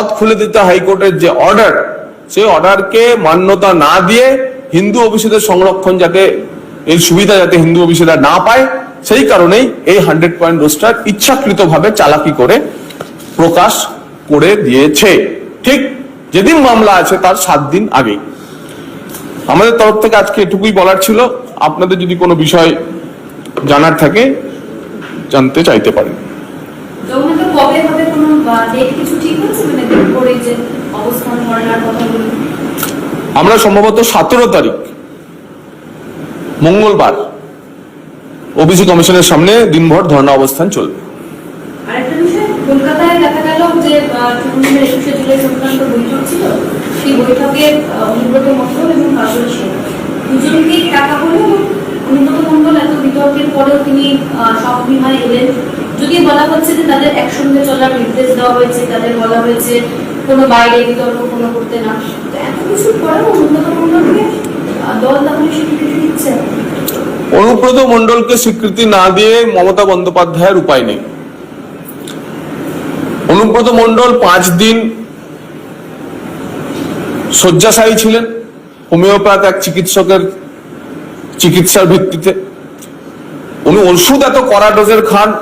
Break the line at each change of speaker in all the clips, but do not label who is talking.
খুলে দিতে হাইকোর্টের যে অর্ডার, সেই অর্ডারকে মান্যতা না দিয়ে হিন্দু অফিসেদের সংরক্ষণ যাতে এই সুবিধা যাতে হিন্দু অফিসেরা না পায়, সেই কারণেই এই হান্ড্রেড পয়েন্ট রোস্টার ইচ্ছাকৃতভাবে চালাকি করে প্রকাশ করে দিয়েছে। ঠিক যেদিন মামলা আছে তার সাত দিন আগে আমাদের তরফ থেকে আজকে এটুকুই বলার ছিল। আপনাদের যদি কোনো বিষয় জানার থাকে, জানতে চাইতে পারেন।
কবে হবে ডেট কিছু ঠিক হয়েছে মানে দিন করে যে অবস্থান ধর্নার কথা বলুন
আমরা সম্ভবত সতেরো তারিখ, মঙ্গলবার ওবিসি কমিশনের সামনে দিনভর ধর্ণা অবস্থান চলবে।
কলকাতায় দেখা গেল যে অনুব্রত এত বিতর্কের পরেও তিনি এলেন। যদি বলা হচ্ছে যে তাদের একসঙ্গে চলার নির্দেশ দেওয়া হয়েছে, তাদের বলা হয়েছে কোনো বাইরে বিতর্ক কোনো করতে না। এত কিছুর পরেও দল তাহলে স্বীকৃতি দিচ্ছে?
অনুব্রত মণ্ডলকে স্বীকৃতি না দিয়ে মমতা বন্দ্যোপাধ্যায়ের উপায় নেই। অনুব্রত মন্ডল পাঁচ দিন শয্যাশায়ী ছিলেন। হোমিওপ্যাথ এক চিকিৎসকের চিকিৎসার ভিত্তিতে। উনি ওষুধ এত কড়া ডোজের খান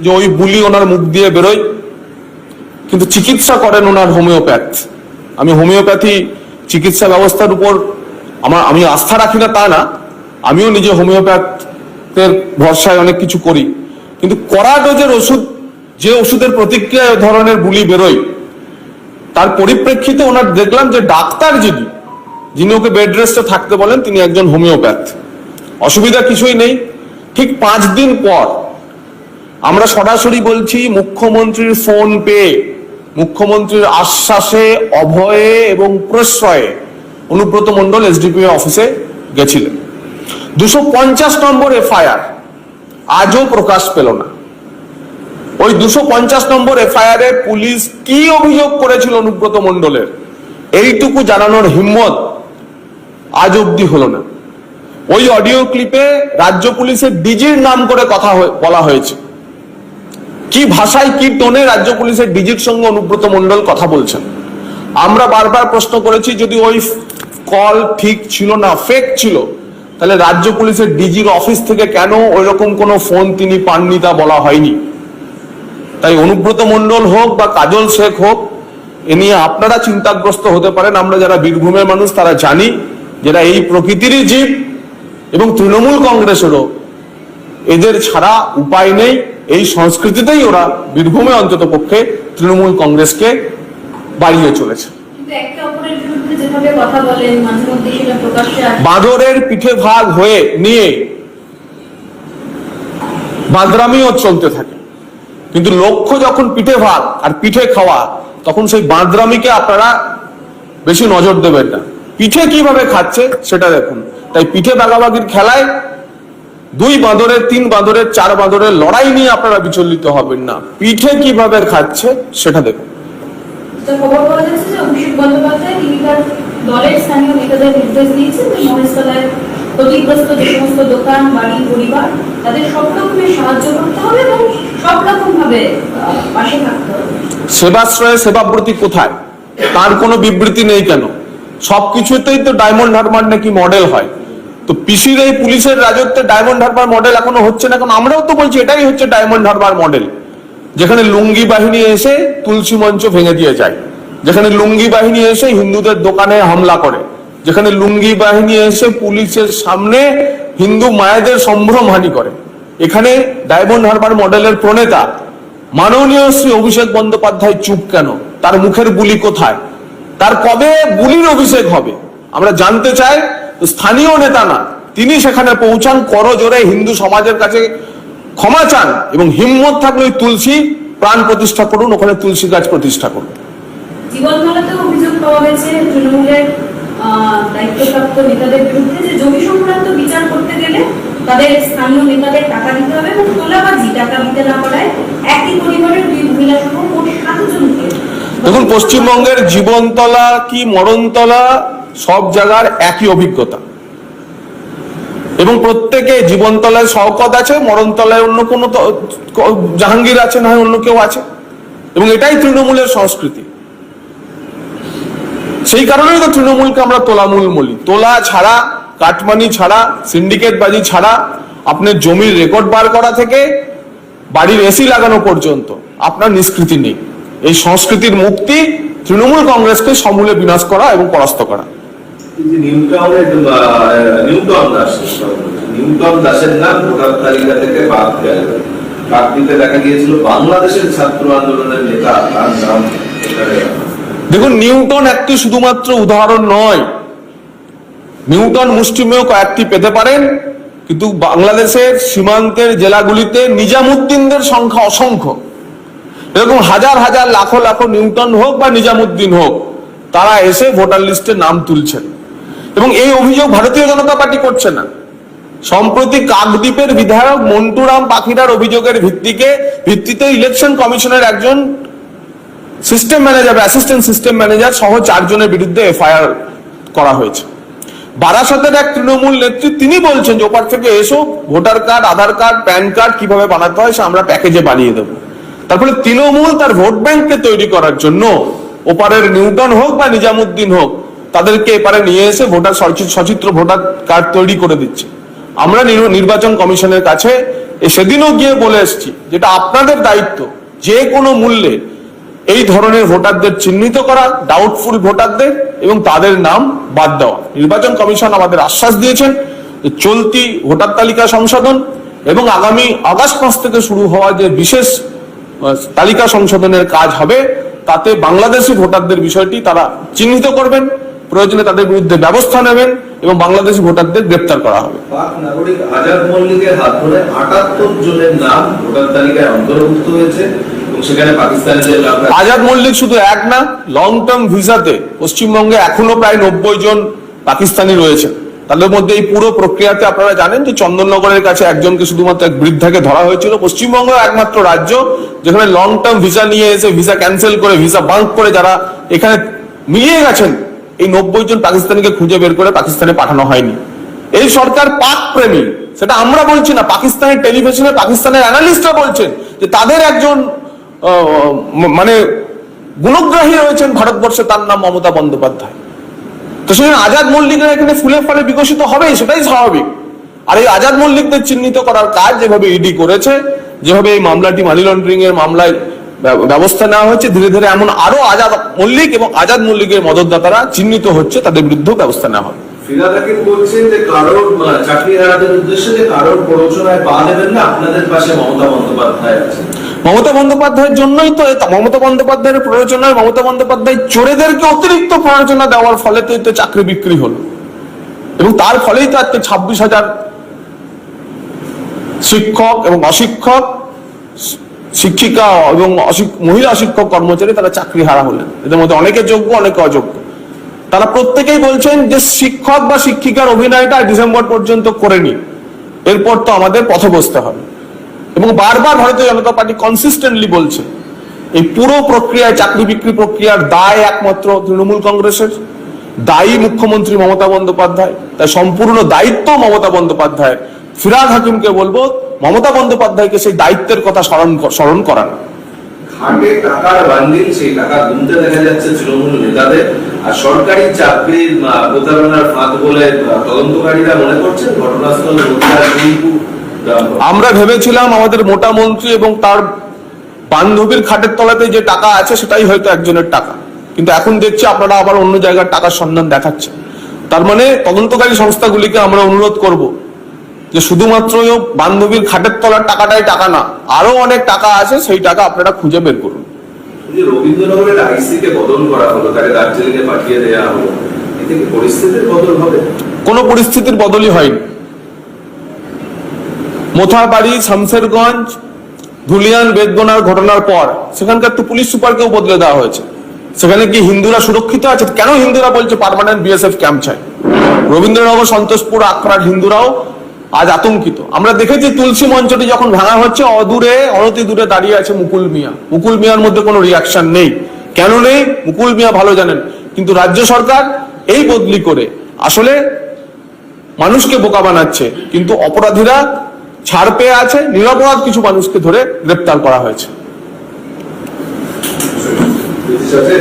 যে ওই বুলি ওনার মুখ দিয়ে বেরোয়। কিন্তু চিকিৎসা করেন ওনার হোমিওপ্যাথ। আমি হোমিওপ্যাথি চিকিৎসা ব্যবস্থার উপর আমার, আমি আস্থা রাখি না তা না। আমিও নিজে হোমিওপ্যাথের ভরসায় অনেক কিছু করি। কিন্তু কড়া ডোজের ওষুধ, যে ওষুধের প্রতিক্রিয়া ধরনের বুলি বেরোয়, তার পরিপ্রেক্ষিতে ওনার দেখলাম যে ডাক্তার যিনি যিনি ওকে বেড রেস্টে থাকতে বলেন, তিনি একজন হোমিওপ্যাথ। অসুবিধা কিছুই নেই। ঠিক পাঁচ দিন পর আমরা সরাসরি বলছি, মুখ্যমন্ত্রীর ফোন পেয়ে, মুখ্যমন্ত্রীর আশ্বাসে, অভয়ে এবং প্রশ্রয়ে অনুব্রত মণ্ডল এসডিপি অফিসে গেছিলেন। দুশো পঞ্চাশ নম্বর এফআইআর আজও প্রকাশ পেল না। ওই দুশো পঞ্চাশ নম্বর এফআইআর এ পুলিশ কি অভিযোগ করেছিল অনুব্রত মণ্ডলের? এইটুকু জানানোর হিম্মত আজ অব্দি হলো না। ওই অডিও ক্লিপে রাজ্য পুলিশের ডিজির নাম করে কথা বলা হয়েছে। কি ভাষায়, কি টোনে রাজ্য পুলিশের ডিজির সঙ্গে অনুব্রত মণ্ডল কথা বলছেন? আমরা বারবার প্রশ্ন করেছি, যদি ওই কল ঠিক ছিল না ফেক ছিল, তাহলে রাজ্য পুলিশের ডিজির অফিস থেকে কেন ওই রকম কোনো ফোন তিনি পাননি তা বলা হয়নি? তাই অনুব্রত মণ্ডল হোক বা কাজল শেখ হোক, এ নিয়ে আপনারা চিন্তাগ্রস্ত হতে পারেন। আমরা যারা বীরভূমের মানুষ, তারা জানি, যারা এই প্রকৃতিরই জীব এবং তৃণমূল কংগ্রেসেরও। এদের ছাড়া উপায় নেই এই সংস্কৃতিতেই ওরা বীরভূমে অন্তত পক্ষে তৃণমূল কংগ্রেসকে বাড়িয়ে চলেছে। বাঁদরের পিঠে ভাগ হয়ে নিয়ে বাঁদরামিও চলতে থাকে। কিন্তু লক্ষ্য যখন পিঠে ভাগ আর পিঠে খাওয়া তখন সেই বাঁদরামিকে আপনারা বেশি নজর দেবেন না। পিঠে কীভাবে খাচ্ছে সেটা দেখুন। তাই পিঠে ভাগাভাগির খেলায় দুই বাঁদরের তিন বাঁদরের চার বাঁদরের লড়াই নিয়ে আপনারা বিচলিত হবেন না। পিঠে কীভাবে খাচ্ছে সেটা দেখুন।
দলের স্থানীয় নেতাদের নির্দেশ দিয়েছেন যে মহেশতলায় ক্ষতিগ্রস্ত যে সমস্ত দোকান বাড়ি পরিবার তাদের সব রকমের সাহায্য করতে হবে এবং সব রকম ভাবে পাশে থাকতে হবে।
সেবাশ্রয়ে সেবাব্রতী কোথায়? তার কোনো বিবৃতি নেই কেন? সবকিছুতেই তো ডায়মন্ড হারবার নাকি মডেল হয়। তো পিসির এই পুলিশের রাজত্বে ডায়মন্ড হারবার মডেল এখনও হচ্ছে না, কারণ আমরাও তো বলছি এটাই হচ্ছে ডায়মন্ড হারবার মডেল যেখানে লুঙ্গি বাহিনী এসে তুলসী মঞ্চ ভেঙে দিয়ে যায়। যেখানে লুঙ্গি বাহিনী এসে হিন্দুদের দোকানে হামলা করে। যেখানে লুঙ্গি বাহিনী এসে পুলিশের সামনে হিন্দু মায়েদের সম্ভ্রম হানি করে। এখানে ডায়মন্ড হারবার মডেলের প্রণেতা, মাননীয় শ্রী অভিষেক বন্দ্যোপাধ্যায় চুপ কেন? তার মুখের বুলি কোথায়? তার কবে বুলির অভিষেক হবে? আমরা জানতে চাই স্থানীয় নেতা না, তিনি সেখানে পৌঁছান করজোরে হিন্দু সমাজের কাছে ক্ষমা চান এবং হিম্মত থাকলে ওই তুলসী প্রাণ প্রতিষ্ঠা করুন, ওখানে তুলসী গাছ প্রতিষ্ঠা করুন।
জীবনতলাতেও অভিযোগ পাওয়া গেছে তৃণমূলের দায়িত্বপ্রাপ্ত নেতাদের বিরুদ্ধে যে জমি সংক্রান্ত বিচার করতে গেলে তাদের স্থানীয় নেতাদের টাকা দিতে হবে এবং তোলাবাজি, টাকা দিতে না পারায় একই পরিবারের দুই মহিলা সহ মোট সাতজনকে
দেখুন, পশ্চিমবঙ্গের জীবনতলা কি মরণতলা, সব জায়গার একই অভিজ্ঞতা। এবং প্রত্যেকে জীবনতলায় শওকত আছে, মরণতলায় অন্য কোনো জাহাঙ্গীর আছে, না অন্য কেউ আছে। এবং এটাই তৃণমূলের সংস্কৃতি। সেই কারণেই তো তৃণমূলকে আমরা তোলামূল বলি। তোলা ছাড়া, কাটমানি ছাড়া সিন্ডিকেট বাজি ছাড়া, আপনার জমির রেকর্ড বার করা থেকে বাড়ির এসি লাগানো পর্যন্ত আপনার নিষ্কৃতি নেই। এই সংস্কৃতির মুক্তি তৃণমূল কংগ্রেসকে সমূলে বিনাশ করা এবং পরাস্ত করা।
নিউটন দাসের নাম ভোটার তালিকা থেকে বাদ গেল। বাদ দিতে দেখা গিয়েছিল বাংলাদেশের ছাত্র আন্দোলনের নেতা তার নাম
দেখুন নিউটন একটি শুধুমাত্র উদাহরণ নয়। নিউটন মুষ্টিমেয় কয়েকটি পেতে পারেন কিন্তু বাংলাদেশের সীমান্তের জেলাগুলিতে নিজামুদ্দিনদের সংখ্যা অসংখ্য। এরকম হাজার হাজার, লাখো লাখো নিউটন হোক বা নিজামুদ্দিন হোক, তারা এসে ভোটার লিস্টে নাম তুলছেন। এবং এই অভিযোগ ভারতীয় জনতা পার্টি করছে না। সম্প্রতি কাকদ্বীপের বিধায়ক মন্টুরাম পাখিরার অভিযোগের ভিত্তিকে, ভিত্তিতে ইলেকশন কমিশনের একজন system manager assistant system manager সহ চারজনের বিরুদ্ধে এফআইআর করা হয়েছে। বারাসতের এক তৃণমূল নেত্রী তিনি বলছেন যে ওপার থেকে এসো, voter card, Aadhaar card, PAN card কীভাবে বানাতে হয় সে আমরা প্যাকেজে বানিয়ে দেবো। তারপরে তৃণমূল তার ভোট ব্যাংককে তৈরি করার জন্য। ওপারের নিউটন হোক বা নিজামুদ্দিন হোক, তাদেরকে এপারে নিয়ে এসে ভোটার সচি- সচিত্র ভোটার কার্ড তৈরি করে দিচ্ছে। আমরা নির- নির্বাচন কমিশনের কাছে সেদিনও গিয়ে বলে এসেছি যেটা আপনাদের দায়িত্ব, যে কোনো মূল্যে এই ধরনের ভোটারদের চিহ্নিত করা ডাউটফুল ভোটারদের এবং তাদের নাম বাদ দেওয়া। নির্বাচন কমিশন আমাদের আশ্বাস দিয়েছেন চলতি ভোটার তালিকা সংশোধন এবং আগামী আগস্ট মাস থেকে শুরু হওয়া যে বিশেষ তালিকা সংশোধনের কাজ হবে। তাতে বাংলাদেশি ভোটারদের বিষয়টি তারা চিহ্নিত করবেন প্রয়োজনে তাদের বিরুদ্ধে ব্যবস্থা নেবেন এবং বাংলাদেশি ভোটারদের গ্রেপ্তার করা হবে।
পাক নাগরিক আজাদ মল্লিকের হাত ধরে আটাত্তর জনের নাম ভোটার তালিকায় অন্তর্ভুক্ত হয়েছে
আজাদ মল্লিক শুধু এক না লং টার্ম ভিসাতে পশ্চিমবঙ্গে এখনও প্রায় নব্বই জন পাকিস্তানি রয়েছে তাদের মধ্যে এই পুরো প্রক্রিয়াতে আপনারা জানেন যে চন্দননগরের কাছে একজনকে শুধুমাত্র এক বৃদ্ধাকে ধরা হয়েছিল। পশ্চিমবঙ্গ একমাত্র রাজ্য যেখানে লং টার্ম ভিসা নিয়ে এসে ভিসা ক্যান্সেল করে ভিসা বাঙ্ক করে যারা এখানে মিলিয়ে গেছেন, এই নব্বই জন পাকিস্তানিকে খুঁজে বের করে পাকিস্তানে পাঠানো হয়নি। এই সরকার পাক প্রেমী, সেটা আমরা বলছি না, পাকিস্তানের টেলিভিশনে পাকিস্তানের অ্যানালিস্টরা বলছেন যে তাদের একজন মানে গুণগ্রাহী রয়েছেন ভারতবর্ষে, তার নাম মমতা বন্দ্যোপাধ্যায়। তো সেখানে আজাদ মল্লিকরা এখানে ফুলে ফলে বিকশিত হবেই, সেটাই স্বাভাবিক। আর এই আজাদ মল্লিকদের চিহ্নিত করার কাজ যেভাবে ইডি করেছে, যেভাবে এই মামলাটি মানি লন্ডারিং এর মামলায় ব্যবস্থা নেওয়া হয়েছে, ধীরে ধীরে এমন আরও আজাদ মল্লিক এবং আজাদ মল্লিকের মদতদাতারা চিহ্নিত হচ্ছে, তাদের বিরুদ্ধেও ব্যবস্থা নেওয়া হবে।
ফিরাদ হাকিম বলছেন যে কারোর আহ, চাকরি হারাদের উদ্দেশ্যে যে কারোর প্ররোচনায় পা দেবেন না আপনাদের পাশে মমতা
বন্দ্যোপাধ্যায়ের জন্যই তো মমতা বন্দ্যোপাধ্যায়ের প্ররোচনায় মমতা বন্দ্যোপাধ্যায় চোরেদেরকে অতিরিক্ত প্ররোচনা দেওয়ার ফলে তো এতে চাকরি বিক্রি হলো। এবং তার ফলেই তো আজকে ছাব্বিশ হাজার শিক্ষক এবং অশিক্ষক শিক্ষিকা এবং মহিলা শিক্ষক কর্মচারী তারা চাকরি হারা হলেন। এদের মধ্যে অনেকে যোগ্য অনেকে অযোগ্য। তারা প্রত্যেকেই বলছেন যে শিক্ষক বা শিক্ষিকার অভিনয়টা ডিসেম্বর পর্যন্ত করে নি এরপর তো আমাদের পথে বসতে হবে। এবং বারবার ভারতীয় জনতা পার্টি কনসিস্টেন্টলি বলছে, এই পুরো প্রক্রিয়ায় চাকরি বিক্রি প্রক্রিয়ার দায় একমাত্র তৃণমূল কংগ্রেসের, দায়ী মুখ্যমন্ত্রী মমতা বন্দ্যোপাধ্যায়, তাই সম্পূর্ণ দায়িত্ব মমতা বন্দ্যোপাধ্যায় ফিরাদ হাকিমকে বলব, মমতা বন্দ্যোপাধ্যায়কে সেই দায়িত্বের কথা স্মরণ স্মরণ করানো।
ঘাটে টাকার বান্ডিল, সেই টাকা গুনতে দেখা যাচ্ছে তৃণমূল নেতাদের। আর সরকারি চাকরির প্রতারণার ফাঁদ বলে তদন্তকারীরা মনে করছেন ঘটনাস্থল
আমরা ভেবেছিলাম আমাদের মোটা মন্ত্রী এবং তার বান্ধবীর খাটের তলাতে যে টাকা আছে, সেটাই হয়তো একজনের টাকা। কিন্তু এখন দেখছি আপনারা আবার অন্য জায়গার টাকার সন্ধান দেখাচ্ছে তার মানে তদন্তকারী সংস্থাগুলিকে আমরা অনুরোধ করব যে শুধুমাত্র বান্ধবীর খাটের তলার টাকাটাই টাকা না আরও অনেক টাকা আছে সেই টাকা আপনারা খুঁজে বের করুন।
এই যে রবীন্দ্রনগরের আইসি বদল করা হলো তাকে দার্জিলিং এ পাঠিয়ে দেওয়া হলো এতে পরিস্থিতির বদল হবে?
কোনো পরিস্থিতির বদলই হয়নি। মোথাবাড়ি শামসেরগঞ্জ ধুলিয়ান বেদগোনার ঘটনার পর সেখানকার তো পুলিশ সুপারকেও বদলে দেওয়া হয়েছে। সেখানে কি হিন্দুরা সুরক্ষিত আছে? কেন হিন্দুরা বলছে পার্মানেন্ট বিএসএফ ক্যাম্প চাই? রবীন্দ্রনগর সন্তোষপুর আখড়ার হিন্দুরাও আজ আতঙ্কিত। আমরা দেখেছি তুলসী মঞ্চটি যখন ভাঙা হচ্ছে, অদূরে, অনতি দূরে দাঁড়িয়ে আছে মুকুল মিয়া। মুকুল মিয়ার মধ্যে কোনো রিয়াকশন নেই। কেন নেই? মুকুল মিয়া ভালো জানেন। কিন্তু রাজ্য সরকার এই বদলি করে, আসলে মানুষকে বোকা বানাচ্ছে। কিন্তু অপরাধীরা ছাড় পেয়ে আছে, নিরপরাধ কিছু মানুষকে ধরে গ্রেপ্তার করা হয়েছে।
ব্রিটিশ আছে।